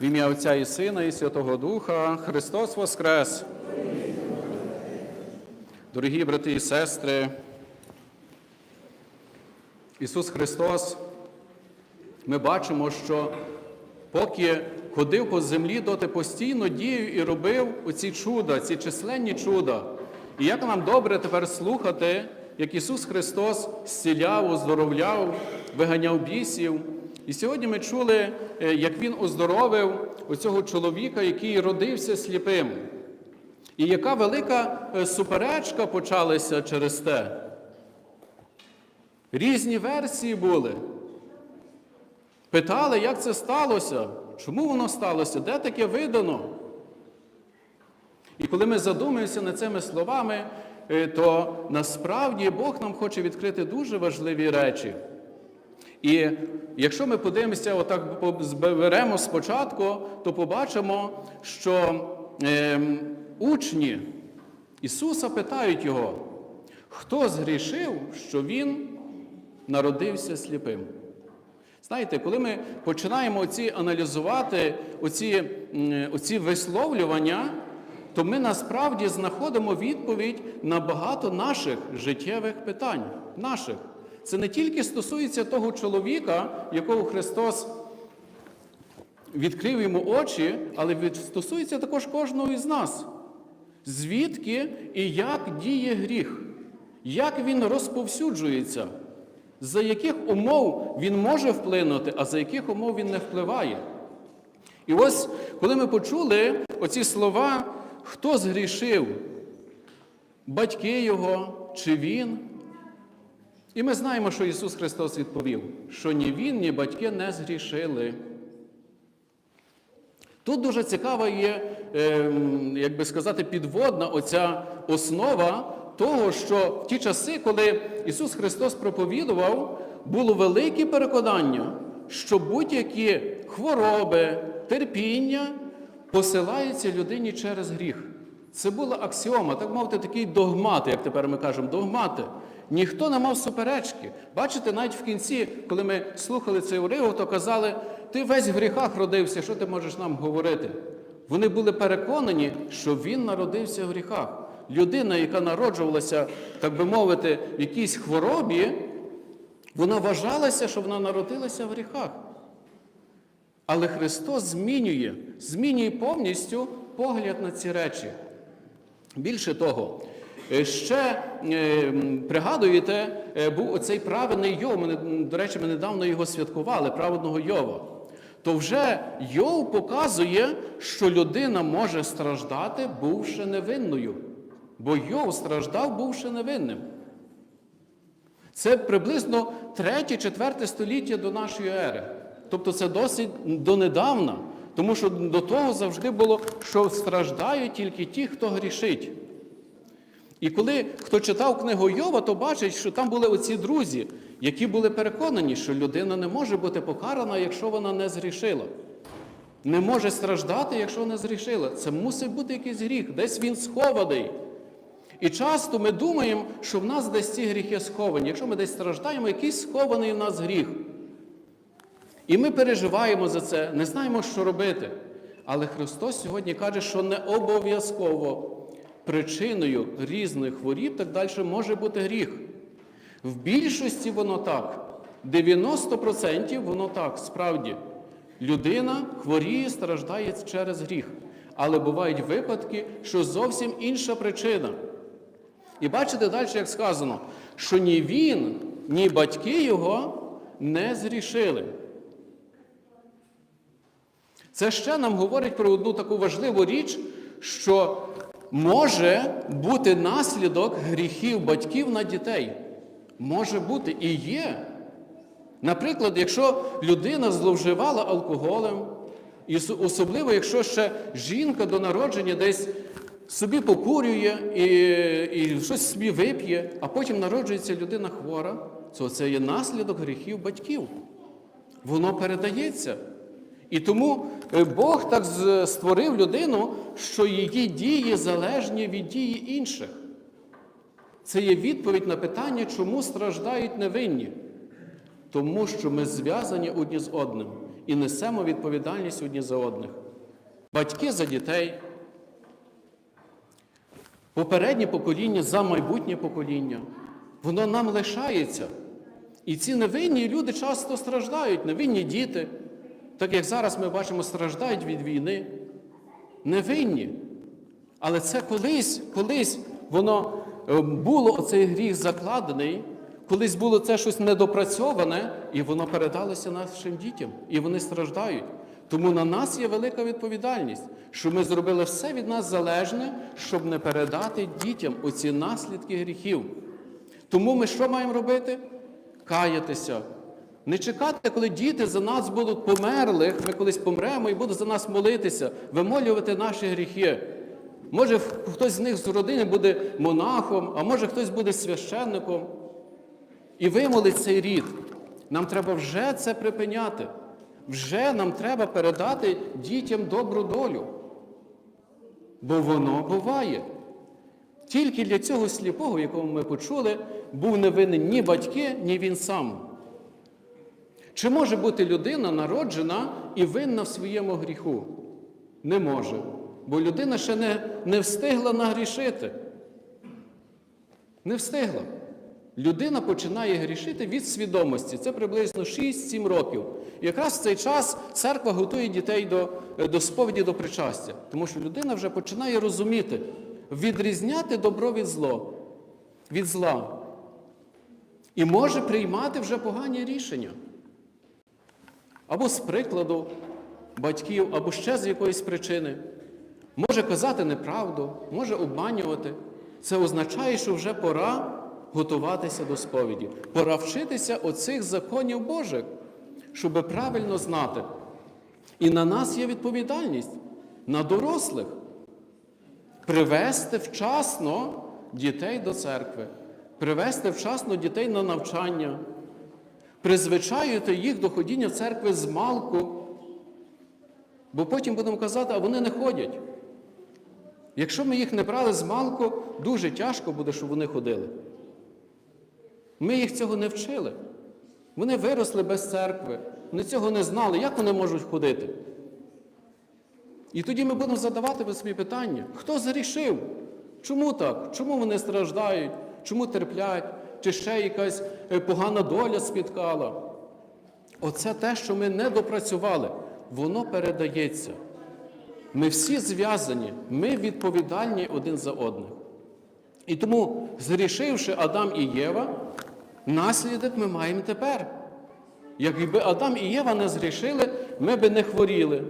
В ім'я Отця і Сина, і Святого Духа Христос Воскрес! Дорогі брати і сестри, Ісус Христос, ми бачимо, що поки ходив по землі, доти постійно діяв і робив оці чуда, ці численні чуда. І як нам добре тепер слухати, як Ісус Христос зціляв, оздоровляв, виганяв бісів. І сьогодні ми чули, е, як Він оздоровив оцього чоловіка, який родився сліпим. І яка велика е, суперечка почалася через те. Різні версії були. Питали, як це сталося, чому воно сталося, де таке видано. І коли ми задумаємося над цими словами, е, то насправді Бог нам хоче відкрити дуже важливі речі. І якщо ми подивимося, отак зберемо спочатку, то побачимо, що е, учні Ісуса питають Його, хто згрішив, що Він народився сліпим. Знаєте, коли ми починаємо оці аналізувати оці, оці висловлювання, то ми насправді знаходимо відповідь на багато наших життєвих питань. Наших. Це не тільки стосується того чоловіка, якого Христос відкрив йому очі, але стосується також кожного із нас. Звідки і як діє гріх, як він розповсюджується, за яких умов він може вплинути, а за яких умов він не впливає. І ось, коли ми почули оці слова, хто згрішив, батьки його чи він, і ми знаємо, що Ісус Христос відповів, що ні Він, ні батьки не згрішили. Тут дуже цікава є, як би сказати, підводна оця основа того, що в ті часи, коли Ісус Христос проповідував, було велике переконання, що будь-які хвороби, терпіння посилаються людині через гріх. Це була аксіома, так мовити, такий догмат, як тепер ми кажемо, догмати. Ніхто не мав суперечки. Бачите, навіть в кінці, коли ми слухали цей уривок, то казали, ти весь в гріхах родився, що ти можеш нам говорити? Вони були переконані, що він народився в гріхах. Людина, яка народжувалася, так би мовити, в якійсь хворобі, вона вважалася, що вона народилася в гріхах. Але Христос змінює, змінює повністю погляд на ці речі. Більше того, ще пригадуєте, був оцей праведний Йов. Ми, до речі, ми недавно його святкували, праведного Йова. То вже Йов показує, що людина може страждати, бувши невинною. Бо Йов страждав, бувши невинним. Це приблизно 3-4 століття до нашої ери. Тобто це досить донедавна. Тому що до того завжди було, що страждають тільки ті, хто грішить. І коли хто читав книгу Йова, то бачить, що там були оці друзі, які були переконані, що людина не може бути покарана, якщо вона не згрішила. Не може страждати, якщо не згрішила. Це мусить бути якийсь гріх, десь він схований. І часто ми думаємо, що в нас десь ці гріхи сховані. Якщо ми десь страждаємо, якийсь схований в нас гріх. І ми переживаємо за це, не знаємо, що робити. Але Христос сьогодні каже, що не обов'язково причиною різних хворіб так далі може бути гріх. В більшості воно так. 90% воно так, справді. Людина хворіє, страждає через гріх. Але бувають випадки, що зовсім інша причина. І бачите далі, як сказано, що ні він, ні батьки його не зрішили. Це ще нам говорить про одну таку важливу річ, що може бути наслідок гріхів батьків на дітей. Може бути і є. Наприклад, якщо людина зловживала алкоголем, і особливо, якщо ще жінка до народження десь собі покурює і і щось собі вип'є, а потім народжується людина хвора, то це є наслідок гріхів батьків. Воно передається. І тому Бог так створив людину, що її дії залежні від дії інших. Це є відповідь на питання, чому страждають невинні. Тому що ми зв'язані одні з одним. і несемо відповідальність одні за одних. Батьки за дітей, попереднє покоління за майбутнє покоління. Воно нам лишається. І ці невинні люди часто страждають, невинні діти, так як зараз ми бачимо, страждають від війни. Невинні. Але це колись, колись воно е, було оцей гріх закладений, колись було це щось недопрацьоване, і воно передалося нашим дітям, і вони страждають. Тому на нас є велика відповідальність, що ми зробили все від нас залежне, щоб не передати дітям оці наслідки гріхів. Тому ми що маємо робити? Каятися. Не чекати, коли діти за нас будуть померлих, ми колись помремо і будуть за нас молитися, вимолювати наші гріхи. Може, хтось з них з родини буде монахом, а може хтось буде священником. І вимолить цей рід. Нам треба вже це припиняти. Вже нам треба передати дітям добру долю. Бо воно буває. Тільки для цього сліпого, якому ми почули, був не винен ні батьки, ні він сам. Чи може бути людина народжена і винна в своєму гріху? Не може. Бо людина ще не, не встигла нагрішити. Не встигла. Людина починає грішити від свідомості. Це приблизно 6-7 років. І якраз в цей час церква готує дітей до, до сповіді до причастя. Тому що людина вже починає розуміти, відрізняти добро від зло, від зла. І може приймати вже погані рішення. Або з прикладу батьків, або ще з якоїсь причини. Може казати неправду, може обманювати. Це означає, що вже пора готуватися до сповіді. Пора вчитися оцих законів Божих, щоб правильно знати. І на нас є відповідальність, на дорослих, привести вчасно дітей до церкви, привести вчасно дітей на навчання, призвичаювати їх до ходіння в церкви з малку. Бо потім будемо казати, а вони не ходять. Якщо ми їх не брали з малку, дуже тяжко буде, щоб вони ходили. Ми їх цього не вчили. Вони виросли без церкви, вони цього не знали, як вони можуть ходити. І тоді ми будемо задавати собі питання, хто зарішив? Чому так? Чому вони страждають? Чому терплять? Чи ще якась е, погана доля спіткала? Оце те, що ми не допрацювали, воно передається. Ми всі зв'язані, ми відповідальні один за одних. І тому, зрішивши Адам і Єва, наслідок ми маємо тепер. Якби Адам і Єва не зрішили, ми би не хворіли,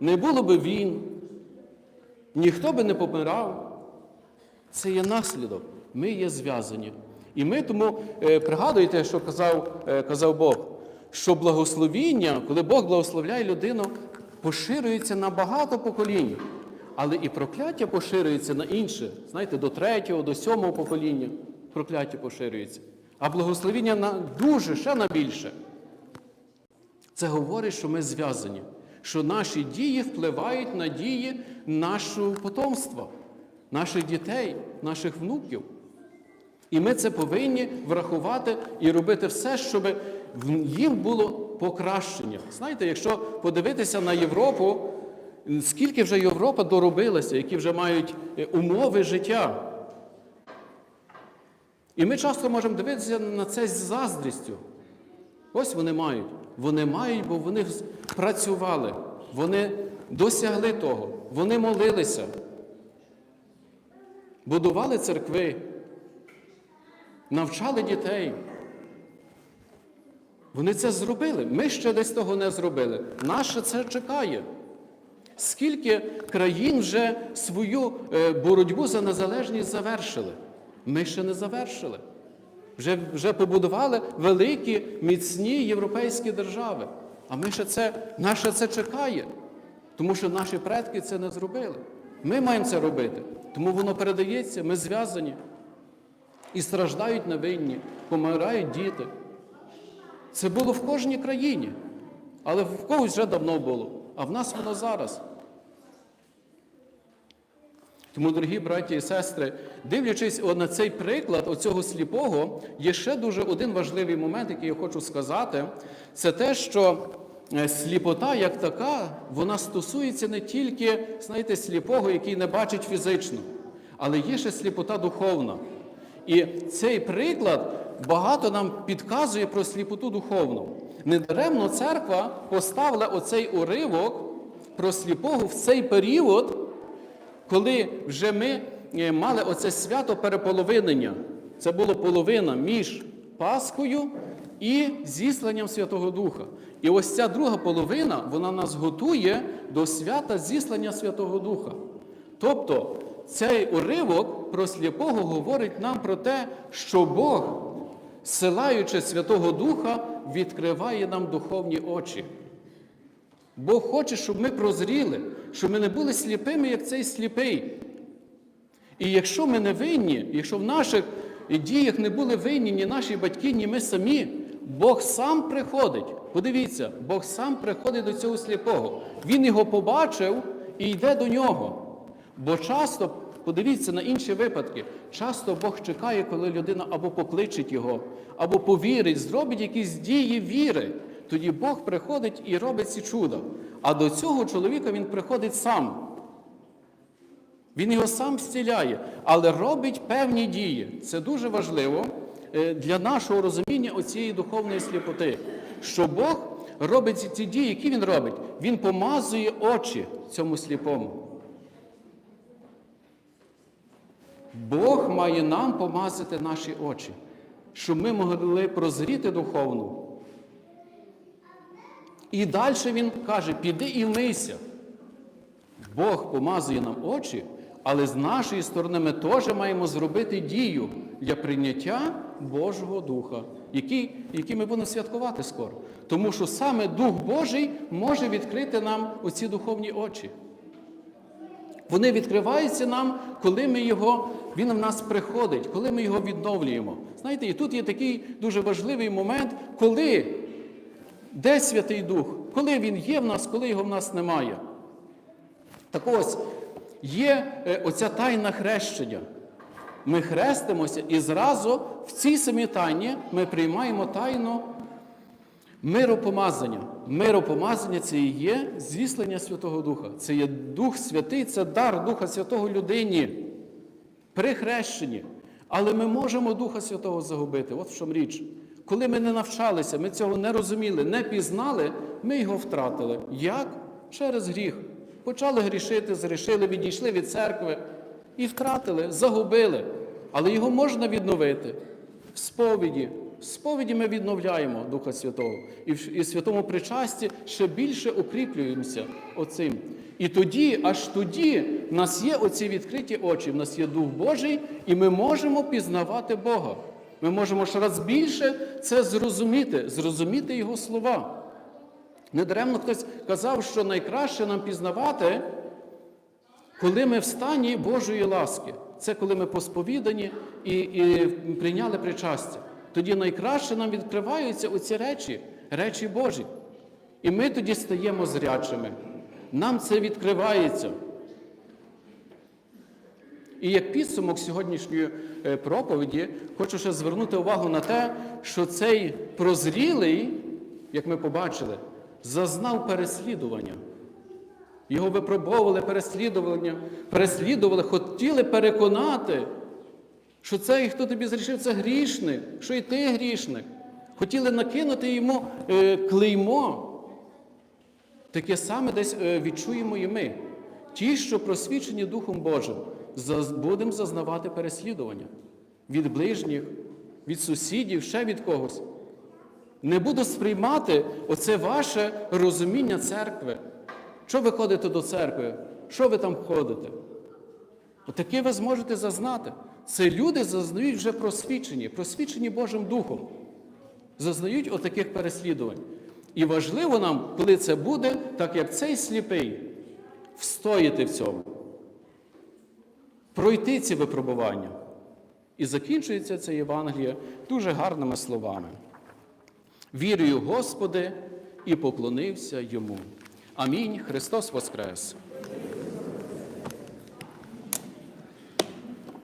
не було би війн, ніхто би не помирав. Це є наслідок. Ми є зв'язані. І ми тому е, пригадуєте, що казав, е, казав Бог, що благословіння, коли Бог благословляє людину, поширюється на багато поколінь. Але і прокляття поширюється на інше. Знаєте, до третього, до сьомого покоління прокляття поширюється. А благословіння на дуже, ще на більше. Це говорить, що ми зв'язані, що наші дії впливають на дії нашого потомства, наших дітей, наших внуків. І ми це повинні врахувати і робити все, щоб їм було покращення. Знаєте, якщо подивитися на Європу, скільки вже Європа доробилася, які вже мають е, умови життя. І ми часто можемо дивитися на це з заздрістю. Ось вони мають. Вони мають, бо вони працювали, вони досягли того, вони молилися, будували церкви, навчали дітей. Вони це зробили. Ми ще десь того не зробили. Наше це чекає. Скільки країн вже свою е, боротьбу за незалежність завершили? Ми ще не завершили. Вже вже побудували великі, міцні європейські держави. А ми ще це, наше це чекає, тому що наші предки це не зробили. Ми маємо це робити. Тому воно передається, ми зв'язані. І страждають невинні, помирають діти. Це було в кожній країні, але в когось вже давно було, а в нас воно зараз. Тому, дорогі браті і сестри, дивлячись на цей приклад оцього сліпого, є ще дуже один важливий момент, який я хочу сказати, це те, що е, сліпота як така, вона стосується не тільки, знаєте, сліпого, який не бачить фізично, але є ще сліпота духовна. І цей приклад багато нам підказує про сліпоту духовну. Недаремно церква поставила оцей уривок про сліпого в цей період, коли вже ми е, мали оце свято переполовинення. Це було половина між Пасхою і зісланням Святого Духа. І ось ця друга половина, вона нас готує до свята зіслання Святого Духа. Тобто цей уривок про сліпого говорить нам про те, що Бог, силаючи Святого Духа, відкриває нам духовні очі. Бог хоче, щоб ми прозріли, щоб ми не були сліпими, як цей сліпий. І якщо ми не винні, якщо в наших діях не були винні ні наші батьки, ні ми самі, Бог сам приходить. Подивіться, Бог сам приходить до цього сліпого. Він його побачив і йде до нього. Бо часто, подивіться на інші випадки, часто Бог чекає, коли людина або покличить його, або повірить, зробить якісь дії віри. Тоді Бог приходить і робить ці чуда. А до цього чоловіка він приходить сам. Він його сам зціляє, але робить певні дії. Це дуже важливо е, для нашого розуміння оцієї духовної сліпоти. Що Бог робить ці- дії, які Він робить? Він помазує очі цьому сліпому. Бог має нам помазати наші очі, щоб ми могли прозріти духовно. І далі він каже: піди і вмийся. Бог помазує нам очі, але з нашої сторони ми теж маємо зробити дію для прийняття Божого Духа, який, який ми будемо святкувати скоро. Тому що саме Дух Божий може відкрити нам оці духовні очі. Вони відкриваються нам, коли ми його, він в нас приходить, коли ми його відновлюємо. Знаєте, і тут є такий дуже важливий момент, коли де Святий Дух, коли він є в нас, коли його в нас немає. Так ось є е, оця тайна хрещення. Ми хрестимося і зразу в цій самій тайні ми приймаємо тайну миропомазання. Миропомазання це і є зіслання Святого Духа. Це є Дух Святий, це дар Духа Святого людині при хрещенні. Але ми можемо Духа Святого загубити. От в чому річ. Коли ми не навчалися, ми цього не розуміли, не пізнали, ми його втратили. Як? Через гріх. Почали грішити, згрішили, відійшли від церкви і втратили, загубили. Але його можна відновити в сповіді. Сповіді ми відновляємо Духа Святого. І в і святому причасті ще більше укріплюємося оцим. І тоді, аж тоді, в нас є оці відкриті очі, в нас є Дух Божий, і ми можемо пізнавати Бога. Ми можемо щораз більше це зрозуміти, зрозуміти Його слова. Недаремно хтось казав, що найкраще нам пізнавати, коли ми в стані Божої ласки. Це коли ми посповідані і, і прийняли причастя. Тоді найкраще нам відкриваються оці речі, речі Божі. І ми тоді стаємо зрячими. Нам це відкривається. І як підсумок сьогоднішньої е, проповіді, хочу ще звернути увагу на те, що цей прозрілий, як ми побачили, зазнав переслідування. Його випробовували переслідування, переслідували, хотіли переконати, що цей, хто тобі зрішив, це грішник, що і ти грішник. Хотіли накинути йому е, клеймо. Таке саме десь е, відчуємо і ми. Ті, що просвічені Духом Божим, заз- будемо зазнавати переслідування від ближніх, від сусідів, ще від когось. Не буду сприймати оце ваше розуміння церкви. Що ви ходите до церкви? Що ви там ходите? Отаке ви зможете зазнати. Це люди зазнають вже просвічені, просвічені Божим Духом. Зазнають отаких переслідувань. І важливо нам, коли це буде, так як цей сліпий, встояти в цьому, пройти ці випробування. І закінчується це Євангеліє дуже гарними словами. Вірую, Господи, і поклонився йому. Амінь. Христос Воскрес!